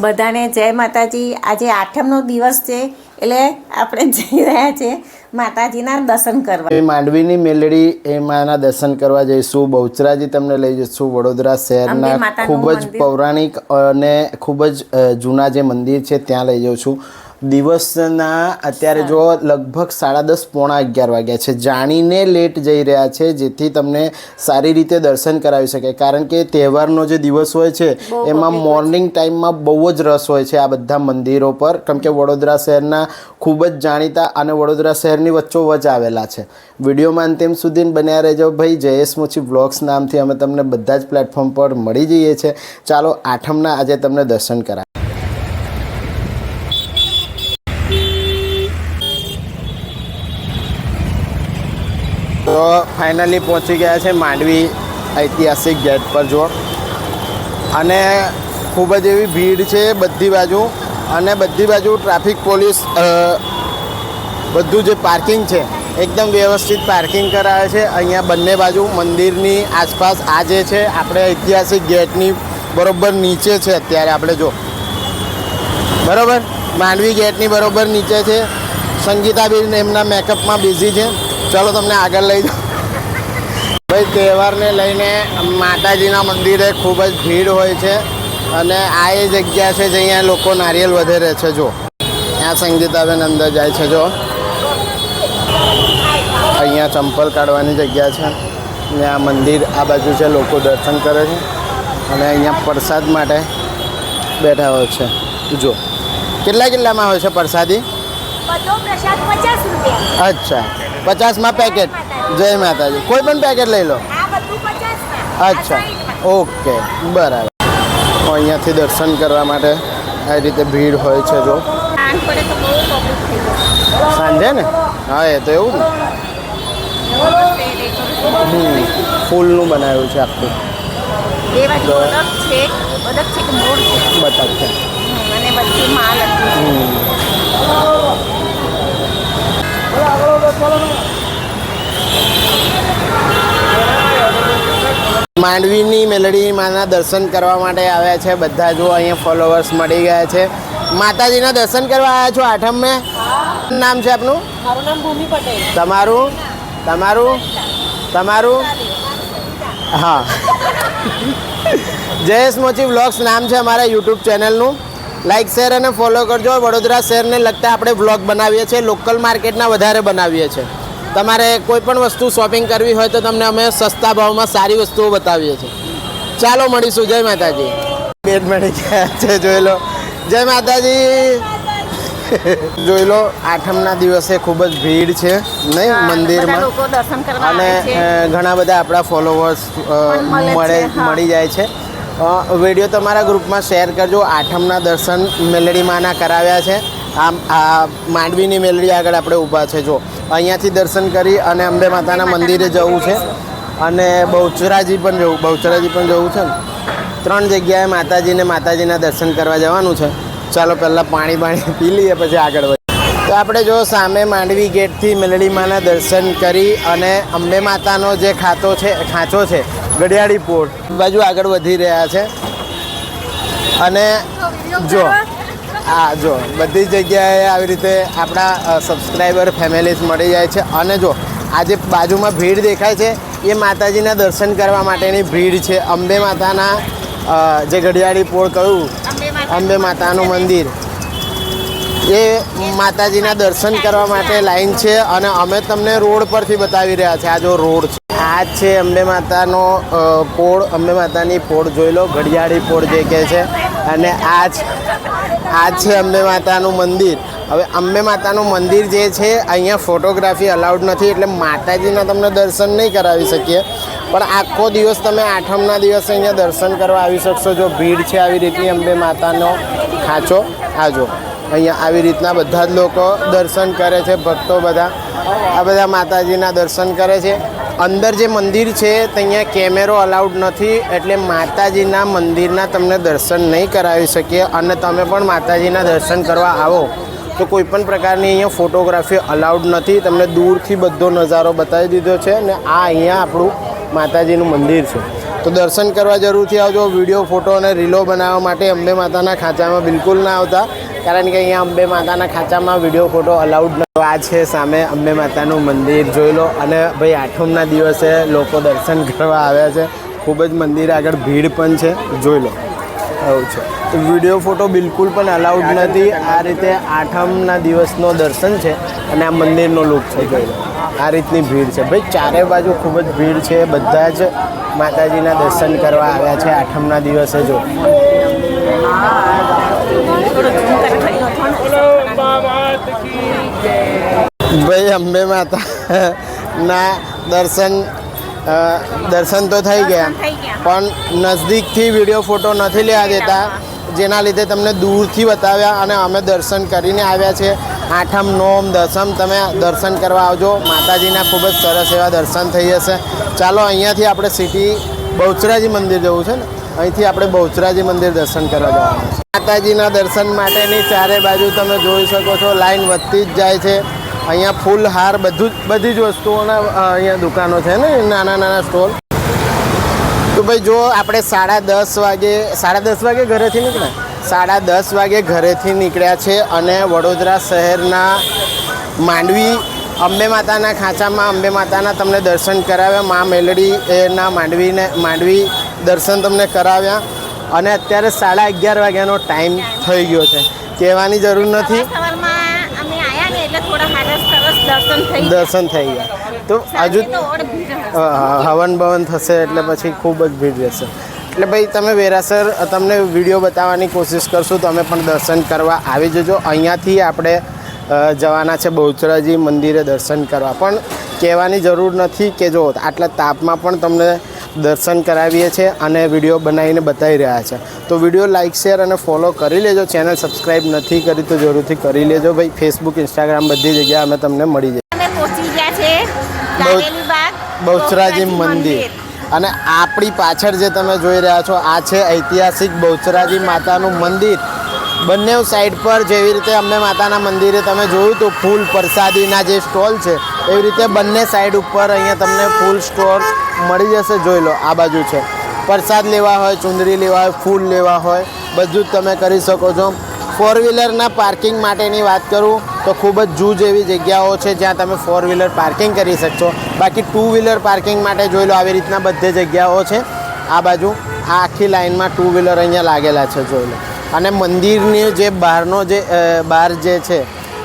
બધાને જય માતાજી. આજે આઠમનો દિવસ છે એટલે આપણે જઈ રહ્યા છે માતાજીના દર્શન કરવા. એ માંડવીની મેલડી એમાંના દર્શન કરવા જઈશું. બહુચરાજી તમને લઈ જઈશું. વડોદરા શહેરના ખૂબ જ પૌરાણિક અને ખૂબ જ જૂના જે મંદિર છે ત્યાં લઈ જઉં છું. દિવસના અત્યારે જો લગભગ સાડા દસ પોણા અગિયાર વાગ્યા છે. જાણીને લેટ જઈ રહ્યા છે જેથી તમને સારી રીતે દર્શન કરાવી શકે કારણ કે તહેવારનો જે દિવસ હોય છે એમાં મોર્નિંગ ટાઈમમાં બહુ જ રસ હોય છે આ બધા મંદિરો પર. કેમ કે વડોદરા શહેરના ખૂબ જ જાણીતા અને વડોદરા શહેરની વચ્ચોવચ આવેલા છે. વિડીયોમાં અંતિમ સુધી બન્યા રહેજો ભાઈ. જયેશ મુછી બ્લોગ્સ નામથી અમે તમને બધા જ પ્લેટફોર્મ પર મળી જઈએ છીએ. ચાલો આઠમના આજે તમને દર્શન કરાવ તો ફાઇનલી પહોંચી ગયા છે માંડવી ઐતિહાસિક ગેટ પર જો અને ખૂબ જ એવી ભીડ છે બધી બાજુ. અને બધી બાજુ ટ્રાફિક પોલીસ બધું જે પાર્કિંગ છે, એકદમ વ્યવસ્થિત પાર્કિંગ કરાવે છે. અહીંયા બંને બાજુ મંદિરની આસપાસ આ જે છે, આપણે ઐતિહાસિક ગેટની બરોબર નીચે છે અત્યારે આપણે જો બરોબર? માંડવી ગેટની બરોબર નીચે છે. સંગીતાબેન એમના મેકઅપમાં બિઝી છે. ચલો તમને આગળ લઈ જાઉં ભાઈ તહેવારને લઈને માતાજીના મંદિરે ખૂબ જ ભીડ હોય છે અને આ એ જગ્યા છે જે અહીંયા લોકો નારિયેલ વધારે છે જો. ત્યાં સંગીતાબેન અંદર જાય છે જો. અહીંયા ચંપલ કાઢવાની જગ્યા છે. ને આ મંદિર આ બાજુ છે લોકો દર્શન કરે છે. અને અહીંયા પ્રસાદ માટે બેઠા હોય છે. જો. કેટલા કેટલામાં હોય છે પ્રસાદી? અચ્છા. પચાસમાં પેકેટ? જય માતાજી. કોઈ પણ પેકેટ લઈ લો. અચ્છા. ઓકે. બરાબર. અહીંયાથી દર્શન કરવા માટે આ રીતે ભીડ હોય છે જો. સાંજે ને? હા એ તો એવું ને. ફૂલનું બનાવ્યું છે આખું. બતક છે. હમ, અને વચ્ચે માલ હતું માંડવીની મેલડી માના દર્શન કરવા માટે આવ્યા છે. બધા જો અહીંયા ફોલોવર્સ મળી ગયા છે. માતાજીના દર્શન કરવા આવ્યા છો આઠમ? મેં નામ છે આપનું? મારું નામ ભૂમિ પટેલ. તમારું? તમારું? તમારું? હા. જયેશ મોચી વ્લોગ્સ નામ છે અમારા યુટ્યુબ ચેનલનું. લાઇક શેર અને ફોલો કરજો. વડોદરા શહેરને લગતા આપણે વ્લોગ બનાવીએ છીએ. લોકલ માર્કેટના વધારે બનાવીએ છીએ. તમારે કોઈ પણ વસ્તુ શોપિંગ કરવી હોય તો તમને અમે સસ્તા ભાવમાં સારી વસ્તુઓ બતાવીએ છીએ. ચાલો મળીશું. જય માતાજી. બેટ મળી ગયા છે જોઈ લો. જય માતાજી. જોઈ લો આઠમના દિવસે ખૂબ જ ભીડ છે નહીં મંદિરમાં. લોકો દર્શન કરવા અને ઘણા બધા આપણા ફોલોવર્સ મળે. મળી જાય છે. વીડિયો તમારા ગ્રુપમાં શેર કરજો. આઠમના દર્શન મેલડી માના કરાવ્યા છે. આમ આ માંડવીની મેલડી આગળ આપણે ઊભા છે, જો. અહીંયાથી દર્શન કરી અને અંબે માતાના મંદિરે જવું છે. અને બહુચરાજી પણ જવું, બહુચરાજી પણ જવું છે ને. ત્રણ જગ્યાએ માતાજીને માતાજીના દર્શન કરવા જવાનું છે. ચાલો પહેલાં પાણી પાણી પી લઈએ, પછી આગળ વધીએ. તો આપણે જો સામે માંડવી ગેટથી મેલડી માના દર્શન કરી અને અંબે માતાનો જે ખાતો છે, ખાંચો છે, ગડિયાળી પોર્ટ બાજુ આગળ વધી રહ્યા છે. અને જો આ જો બધી જગ્યાએ આવી રીતે આપણા સબસ્ક્રાઈબર ફેમિલીઝ મળી જાય છે. અને જો આ જે બાજુમાં ભીડ દેખાય છે એ માતાજીના દર્શન કરવા માટેની ભીડ છે. અંબે માતાના જે ઘડિયાળી પોળ કહ્યું અંબે માતાનું મંદિર. એ માતાજીના દર્શન કરવા માટે લાઈન છે અને અમે તમને રોડ પરથી બતાવી રહ્યા છે આ જો રોડ છે. આ છે અંબે માતાનો પોળ. અંબે માતાની પોળ જોઈ લો. ઘડિયાળી પોળ જે કહે છે. અને આ જ આ છે અંબે માતાનું મંદિર. હવે અંબે માતાનું મંદિર જે છે, અહીંયા ફોટોગ્રાફી અલાઉડ નથી, એટલે માતાજીના તમને દર્શન નહીં કરાવી શકીએ. પણ આખો દિવસ તમે આઠમના દિવસે અહીંયા દર્શન કરવા આવી શકશો, જો ભીડ છે આવી રીતની અંબે માતાનો. ખાંચો આજો. અહીંયા આવી રીતના બધા જ લોકો દર્શન કરે છે, ભક્તો બધા. આ બધા માતાજીના દર્શન કરે છે. અંદર જે મંદિર છે, ત્યાં કેમેરો અલાઉડ નથી, એટલે માતાજીના મંદિરના તમને દર્શન નહીં કરાવી શકીએ અને તમે પણ માતાજીના દર્શન કરવા આવો, તો કોઈ પણ પ્રકારની અહીંયા ફોટોગ્રાફી અલાઉડ નથી. તમને દૂરથી બધો નજારો બતાવી દીધો છે અને આ અહીંયા આપણું માતાજીનું મંદિર છે. તો દર્શન કરવા જરૂરથી આવજો વીડિયો ફોટો અને રીલો બનાવવા માટે અંબે માતાના ખાંચામાં બિલકુલ ના આવતા. કારણ કે અહીંયા અંબે માતાના ખાંચામાં વીડિયો ફોટો અલાઉડ ન આ છે સામે અંબે માતાનું મંદિર. જોઈ લો. અને ભાઈ, આઠમના દિવસે લોકો દર્શન કરવા આવ્યા છે. ખૂબ જ મંદિર આગળ ભીડ પણ છે. જોઈ લો. એવું છે. તો વીડિયો ફોટો બિલકુલ પણ અલાઉડ નથી. આ રીતે આઠમના દિવસનો દર્શન છે અને આ મંદિરનો લુક છે. જોઈ લો. આ રીતની ભીડ છે. ભાઈ, ચારે બાજુ ખૂબ જ ભીડ છે. બધા જ માતાજીના દર્શન કરવા આવ્યા છે આઠમના દિવસે જો થોડો ઝૂમ કરે ખરી લો થોડો ભાઈ અંબે માતાના દર્શન દર્શન તો થઈ ગયા. પણ નજદીકથી વીડિયો ફોટો નથી લેવા દેતા જેના લીધે તમને દૂરથી બતાવ્યા અને અમે દર્શન કરીને આવ્યા છે આઠમ નોમ દસમ તમે દર્શન કરવા આવજો. માતાજીના ખૂબ જ સરસ એવા દર્શન થઈ જશે. ચાલો અહીંયાથી આપણે સિટી બહુચરાજી મંદિર જવું છે ને? અહીંથી આપણે બહુચરાજી મંદિર દર્શન કરવા જવાનું છે. માતાજીના દર્શન માટેની ચારે બાજુ તમે જોઈ શકો છો લાઈન વધતી જ જાય છે. અહીંયા ફૂલ હાર બધું બધી જ વસ્તુઓના અહીંયા દુકાનો છે ને, નાના નાના સ્ટોલ. તો ભાઈ જો આપણે સાડા દસ વાગે સાડા દસ વાગે ઘરેથી નીકળ્યા? સાડા દસ વાગે ઘરેથી નીકળ્યા છે અને વડોદરા શહેરના માંડવી અંબે માતાના ખાંચામાં, અંબે માતાના તમને દર્શન કરાવ્યા. મા મેલડી એના માંડવીને માંડવી દર્શન તમને કરાવ્યા. અને અત્યારે સાડા અગિયાર વાગ્યાનો ટાઈમ થઈ ગયો છે. કહેવાની જરૂર નથી સવારમાં અમે આયા ને એટલે થોડા સારા સરસ દર્શન થઈ ગયા. તો હજુ હવન ભવન થશે એટલે પછી ખૂબ જ ભીડ રહેશે. એટલે ભાઈ તમે વેરાસર તમને વીડિયો બતાવવાની કોશિશ કરશું તમે પણ દર્શન કરવા આવી જજો. અહીંયાથી આપણે જવાના છે બહુચરાજી મંદિરે દર્શન કરવા. પણ કહેવાની જરૂર નથી કે જો આટલા તાપમાં પણ તમને દર્શન કરાવીએ છીએ અને વીડિયો બનાવીને બતાવી રહ્યા છે. તો વીડિયો લાઇક શેર અને ફોલો કરી લેજો. ચેનલ સબસ્ક્રાઈબ નથી કરી તો જરૂરથી કરી લેજો ભાઈ. ફેસબુક ઇન્સ્ટાગ્રામ બધી જગ્યાએ અમે તમને મળી જઈએ. બહુચરાજી મંદિર. અને આપણી પાછળ જે તમે જોઈ રહ્યા છો આ છે ઐતિહાસિક બહુચરાજી માતાનું મંદિર. બંને સાઈડ પર જેવી રીતે અમને માતાના મંદિરે તમે જોયું તો ફૂલ પ્રસાદીના જે સ્ટોલ છે, એવી રીતે બંને સાઈડ ઉપર અહીંયા તમને ફૂલ સ્ટોલ મળી જશે, જોઈ લો, આ બાજુ છે. પ્રસાદ લેવા હોય ચુંદડી લેવા હોય, ફૂલ લેવા હોય, બધું જ તમે કરી શકો છો. ફોર વ્હીલરના પાર્કિંગ માટેની વાત કરું, તો ખૂબ જ જૂજ એવી જગ્યાઓ છે જ્યાં તમે ફોર વ્હીલર પાર્કિંગ કરી શકશો. બાકી ટુ વ્હીલર પાર્કિંગ માટે જોઈ લો, આવી રીતના બધી જગ્યાઓ છે. આ બાજુ, આ આખી લાઇનમાં ટુ વ્હીલર અહીંયા લાગેલા છે, જોઈ લો. અને મંદિરની જે બહારનો જે બહાર જે છે,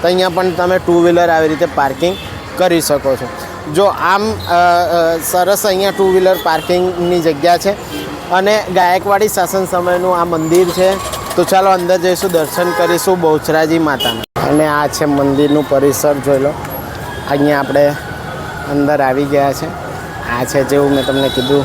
તો અહીંયા પણ તમે ટુ વ્હીલર આવી રીતે પાર્કિંગ કરી શકો છો. જો આમ સરસ અહીંયા ટુ વ્હીલર પાર્કિંગની જગ્યા છે અને ગાયકવાડી શાસન સમયનું આ મંદિર છે, તો ચાલો અંદર જઈશું, દર્શન કરીશું બહુચરાજી માતાના. અને આ છે મંદિરનું પરિસર, જોઈ લો. અહીંયા આપણે અંદર આવી ગયા છે. આ છે જેવું મેં તમને કીધું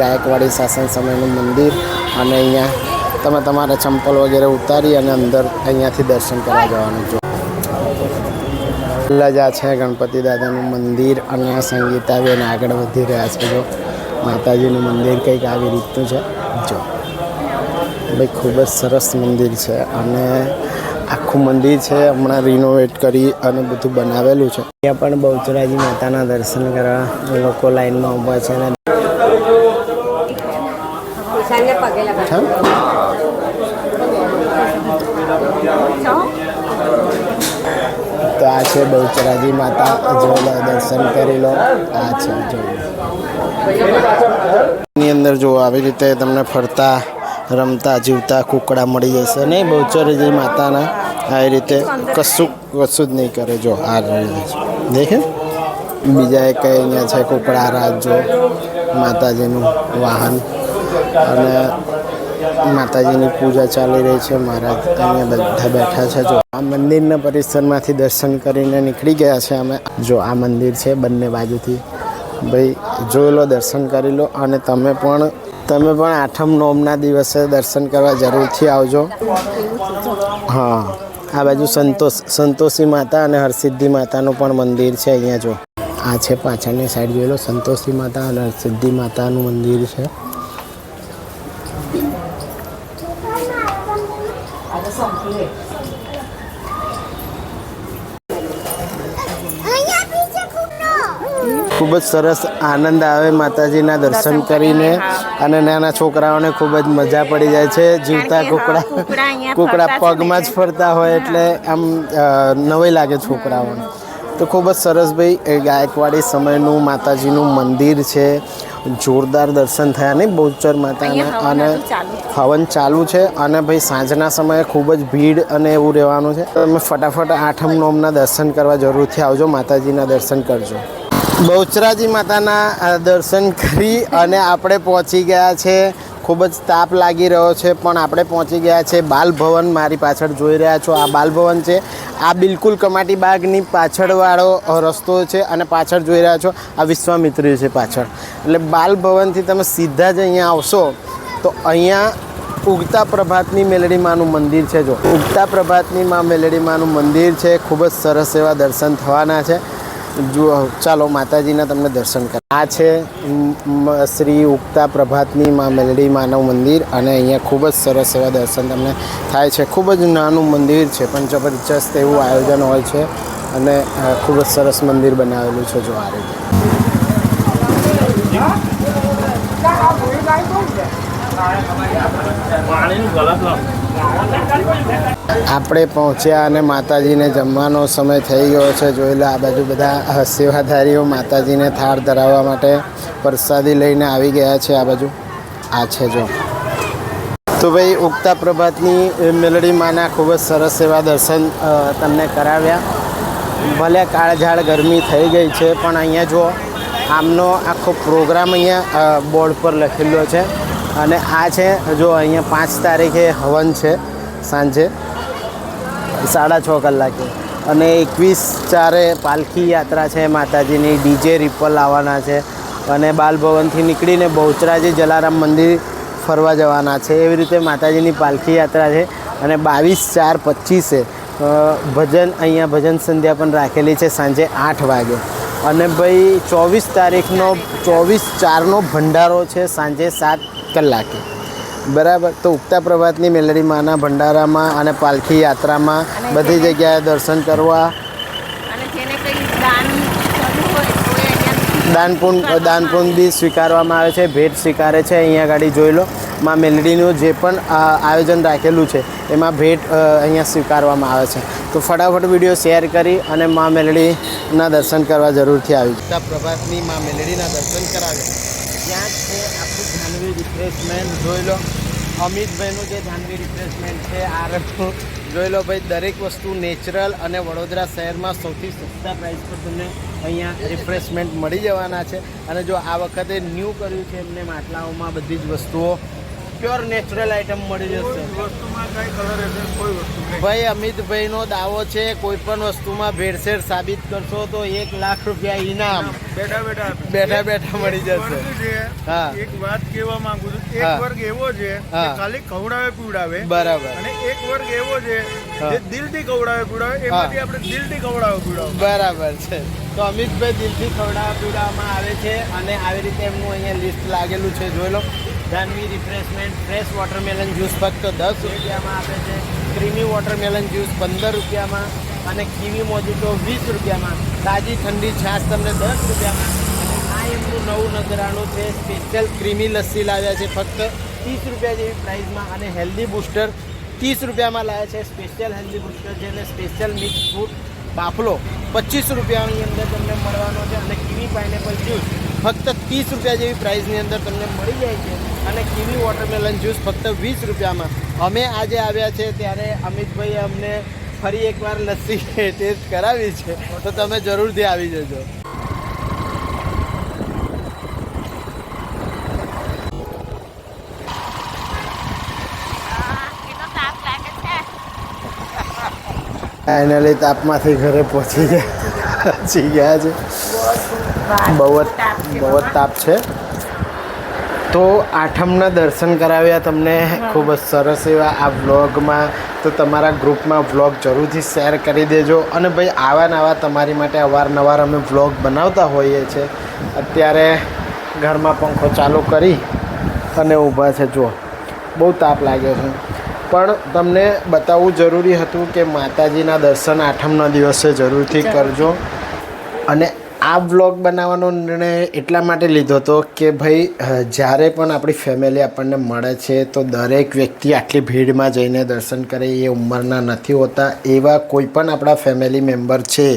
ગાયકવાડી શાસન સમયનું મંદિર અને અહીંયા તમે તમારા ચંપલ વગેરે ઉતારી અને અંદર અહીંયાથી દર્શન કરવા જવાનું છો. પહેલાં જ આ છે ગણપતિ દાદાનું મંદિર અને સંગીતાબેન આગળ વધી રહ્યા છે. જો માતાજીનું મંદિર કંઈક આવી રીતનું છે. જો. ભાઈ ખૂબ જ સરસ મંદિર છે અને આખું મંદિર છે. હમણાં રિનોવેટ કરી અને બધું બનાવેલું છે. ત્યાં પણ બહુચરાજી માતાના દર્શન કરવા લોકો લાઈનમાં ઊભા છે અને હા? તો આ છે બહુચરાજી માતા જોઈ દર્શન કરી લો. આ છે જો એની અંદર જો આવી રીતે તમને ફરતા, રમતા, જીવતા કુકડા મળી જશે નહીં? બહુચરાજી માતાના આવી રીતે કશું કશું જ નહીં કરે જો આ રીતે દેખે? બીજા એક અહીંયા છે કુકડા રાજ જો, માતાજીનું વાહન. અને માતાજીની પૂજા ચાલી રહી છે. મહારાજ અહીંયા બધા બેઠા છે જો. આ મંદિરના પરિસરમાંથી દર્શન કરીને નીકળી ગયા છે અમે. જો આ મંદિર છે બંને બાજુથી. ભાઈ, જોઈ લો, દર્શન કરી લો અને તમે પણ તમે પણ આઠમ નોમના દિવસે દર્શન કરવા જરૂરથી આવજો. હા, આ બાજુ સંતોષ સંતોષી માતા અને હરસિદ્ધિ માતાનું પણ મંદિર છે અહીંયા જો. આ છે પાછળની સાઈડ જોઈ લો, સંતોષી માતા અને હરસિદ્ધિ માતાનું મંદિર છે. ખૂબ જ સરસ આનંદ આવે માતાજીના દર્શન કરીને. અને નાના છોકરાઓને ખૂબ જ મજા પડી જાય છે. જીવતા કુકડા કૂકડા પગમાં જ ફરતા હોય એટલે આમ નવાઈ લાગે છોકરાઓને. તો ખૂબ જ સરસ ભાઈ એ ગાયકવાડી સમયનું માતાજીનું મંદિર છે. જોરદાર દર્શન થયા નહીં બહુચર માતાના. અને. હવન ચાલુ છે અને ભાઈ સાંજના સમયે ખૂબ જ ભીડ અને એવું રહેવાનું છે. તમે ફટાફટ આઠમ નોમના દર્શન કરવા જરૂરથી આવજો. માતાજીના દર્શન કરજો. બહુચરાજી માતાના દર્શન કરી અને આપણે પહોંચી ગયા છે. ખૂબ જ તાપ લાગી રહ્યો છે, પણ આપણે પહોંચી ગયા છે બાલભવન. મારી પાછળ જોઈ રહ્યા છો, આ બાલભવન છે. આ બિલકુલ કમાટી બાગની પાછળવાળો રસ્તો છે અને પાછળ જોઈ રહ્યા છો, આ વિશ્વામિત્રી છે પાછળ. એટલે બાલભવનથી તમે સીધા જ અહીંયા આવશો, તો અહીંયા ઉગતા પ્રભાતની મેલડી માનું મંદિર છે. જો ઉગતા પ્રભાતની માં મેલડી માનું મંદિર છે, ખૂબ જ સરસ એવા દર્શન થવાના છે. જુઓ, ચાલો માતાજીના તમને દર્શન કર આ છે શ્રી ઉગતા પ્રભાતની માં મેલડી માનું મંદિર અને અહીંયા ખૂબ જ સરસ એવા દર્શન તમને થાય છે. ખૂબ જ નાનું મંદિર છે, પણ જબરજસ્ત એવું આયોજન હોય છે અને ખૂબ જ સરસ મંદિર બનાવેલું છે જો આ રીતે. આપણે પહોંચ્યા અને માતાજીને જમવાનો સમય થઈ ગયો છે. જોઈ લો આ બાજુ બધા સેવાધારીઓ માતાજીને થાળ ધરાવવા માટે પ્રસાદી લઈને આવી ગયા છે. આ બાજુ આ છે જો. તો ભાઈ, ઉગતા પ્રભાતની મેલડી માના ખૂબ જ સરસ એવા દર્શન તમને કરાવ્યા. ભલે કાળઝાળ ગરમી થઈ ગઈ છે, પણ અહીંયા જુઓ, આમનો આખો પ્રોગ્રામ અહીંયા બોર્ડ પર લખેલો છે. અને આ છે, જો અહીંયા પાંચ તારીખે હવન છે, સાંજે. સાડા છ કલાકે. અને એકવીસ ચારે પાલખી યાત્રા છે માતાજીની, ડીજે રિપલ આવવાના છે. અને બાલભવનથી નીકળીને બહુચરાજી જલારામ મંદિર ફરવા જવાના છે, એવી રીતે માતાજીની પાલખી યાત્રા છે. અને બાવીસ ચાર પચીસે ભજન, અહીંયા ભજન સંધ્યા પણ રાખેલી છે સાંજે આઠ વાગે. અને ભાઈ ચોવીસ તારીખનો, ચોવીસ ચારનો ભંડારો છે સાંજે સાત કલાકે. બરાબર. તો ઉગતા પ્રભાતની મેલડી માના ભંડારામાં અને પાલખી યાત્રામાં બધી જગ્યાએ દર્શન કરવા. દાનપુંડ જેને કંઈ દાન કરવું હોય તો એ અહીંયા દાનપુન દાનપુન બી સ્વીકારવામાં આવે છે. ભેટ સ્વીકારે છે. અહીંયા ગાડી જોઈ લો. માં મેલડીનું જે પણ આયોજન રાખેલું છે એમાં ભેટ અહીંયા સ્વીકારવામાં આવે છે. તો ફટાફટ વીડિયો શેર કરી અને માં મેલડીના દર્શન કરવા જરૂરથી આવી. પ્રભાતની માં મેલડીના દર્શન કરાવે. ત્યાં છે આપણું રિફ્રેશમેન્ટ જોઈ લો. અમિતભાઈનું જે જાનવી રિફ્રેશમેન્ટ છે, આ રકમ જોઈ લો ભાઈ, દરેક વસ્તુ નેચરલ અને વડોદરા શહેરમાં સૌથી સસ્તા પ્રાઇસ પર તમને અહીંયા રિફ્રેશમેન્ટ મળી જવાના છે. અને જો આ વખતે ન્યૂ કર્યું છે એમને માટલાઓમાં બધી જ વસ્તુઓ પ્યોર નેચરલ આઈટમ મળી જશે. ભાઈ અમિતભાઈનો દાવો છે કોઈ પણ વસ્તુમાં ભેળસેળ સાબિત કરશો તો એક લાખ રૂપિયા ઇનામ બેઠા બેઠા. બેઠા બેઠા મળી જશે. હા. એક વાત કહેવા માંગુ છું. એક વર્ગ એવો છે ખાલી ખવડાવે પીવડાવે. બરાબર. અને એક વર્ગ એવો છે હા. જે દિલથી ખવડાવે પીવડાવે. એમાંથી આપણે દિલથી ખવડાવે પીવડાવે. બરાબર છે. તો અમિતભાઈ દિલથી ખવડાવવા પીવડાવવામાં આવે છે અને આવી રીતે એમનું અહીંયા લિસ્ટ લાગેલું છે. જોઈ લો. Janvi refreshment fresh watermelon juice ફક્ત દસ રૂપિયામાં આપે છે. ક્રીમી વોટરમેલન જ્યુસ પંદર રૂપિયામાં અને કીવી મોજીટો વીસ રૂપિયામાં. તાજી ઠંડી છાશ તમને દસ રૂપિયામાં. આ એમનું નવું નજરાણું છે સ્પેશિયલ ક્રીમી લસ્સી લાવ્યા છે ફક્ત ત્રીસ રૂપિયા જેવી પ્રાઇસમાં અને હેલ્ધી બૂસ્ટર ત્રીસ રૂપિયામાં લાવ્યા છે સ્પેશિયલ હેલ્ધી બૂસ્ટર અને સ્પેશિયલ મિક્સ ફ્રૂટ બાફલો. પચીસ રૂપિયાની અંદર તમને મળવાનો છે અને કીવી પાઇનેપલ જ્યુસ ફક્ત ત્રીસ રૂપિયા જેવી પ્રાઇસની અંદર તમને મળી જાય છે. અને કીવી વોટરમેલન જ્યુસ ફક્ત વીસ રૂપિયામાં. અમે આજે આવ્યા છે ત્યારે અમિતભાઈ અમને ફરી એકવાર લસ્સી ટેસ્ટ કરાવી છે. તો તમે જરૂરથી આવી જજો. ફાઇનલી તાપમાંથી ઘરે પહોંચી ગયા. પહોંચી ગયા છે. બહુ જ બહુ જ તાપ છે. તો આઠમના દર્શન કરાવ્યા તમને. ખૂબ જ સરસ એવા આ વ્લોગમાં. તો તમારા ગ્રુપમાં વ્લોગ જરૂરથી શેર કરી દેજો. અને ભાઈ આવા નવા તમારી માટે અવારનવાર અમે વ્લોગ બનાવતા હોઈએ છીએ. અત્યારે ઘરમાં પંખો ચાલુ કરી અને ઊભા છે. જુઓ બહુ તાપ લાગ્યો છે. પણ તમને બતાવવું જરૂરી હતું કે માતાજીના દર્શન આઠમના દિવસે જરૂરથી. કરજો. અને આ વ્લોગ બનાવવાનો નિર્ણય એટલા માટે લીધો હતો કે ભાઈ જ્યારે પણ આપણી ફેમિલી આપણને મળે છે તો દરેક વ્યક્તિ આટલી ભીડમાં જઈને દર્શન કરે એ ઉંમરના નથી હોતા. એવા કોઈ પણ આપણા ફેમિલી મેમ્બર છે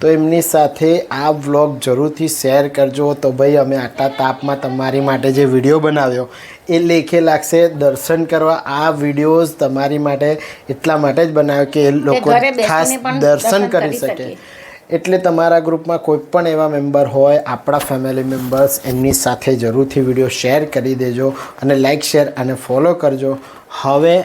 તો એમની સાથે આ વ્લોગ જરૂરથી શેર કરજો. તો ભાઈ અમે આટલા તાપમાં તમારી માટે જે વીડિયો બનાવ્યો એ લેખે લાગશે દર્શન કરવા. આ વિડીયોઝ તમારી માટે એટલા માટે જ બનાવ્યો કે એ લોકો ખાસ દર્શન કરી શકે. એટલે તમારા ગ્રુપમાં કોઈ પણ એવા મેમ્બર હોય, આપણા ફેમિલી મેમ્બર્સ એમની સાથે જરૂરથી વીડિયો શેર કરી દેજો અને લાઇક શેર અને ફોલો કરજો. હવે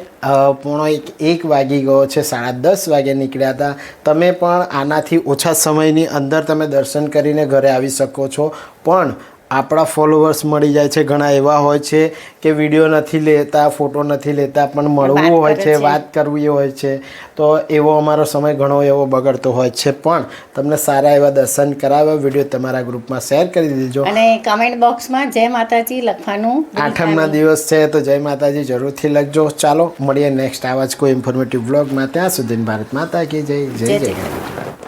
પોણો એક એક વાગી ગયો છે, સાડા દસ વાગે નીકળ્યા હતા. તમે પણ આનાથી ઓછા સમયની અંદર તમે દર્શન કરીને ઘરે આવી શકો છો. પણ આપણા ફોલોવર્સ મળી જાય છે ઘણા એવા હોય છે કે વીડિયો નથી લેતા ફોટો નથી લેતા પણ મળવું હોય છે. વાત કરવી હોય છે. તો એવો અમારો સમય ઘણો એવો બગડતો હોય છે. પણ તમને સારા એવા દર્શન કરાવ્યા વીડિયો તમારા ગ્રુપમાં શેર કરી દેજો. અને કમેન્ટ બોક્સમાં જય માતાજી લખવાનું આઠમના દિવસ છે તો જય માતાજી જરૂરથી લખજો. ચાલો મળીએ નેક્સ્ટ આવા જ કોઈ ઇન્ફોર્મેટિવ બ્લોગમાં ત્યાં સુધી ભારત માતા કી જય. જય જય જય જય.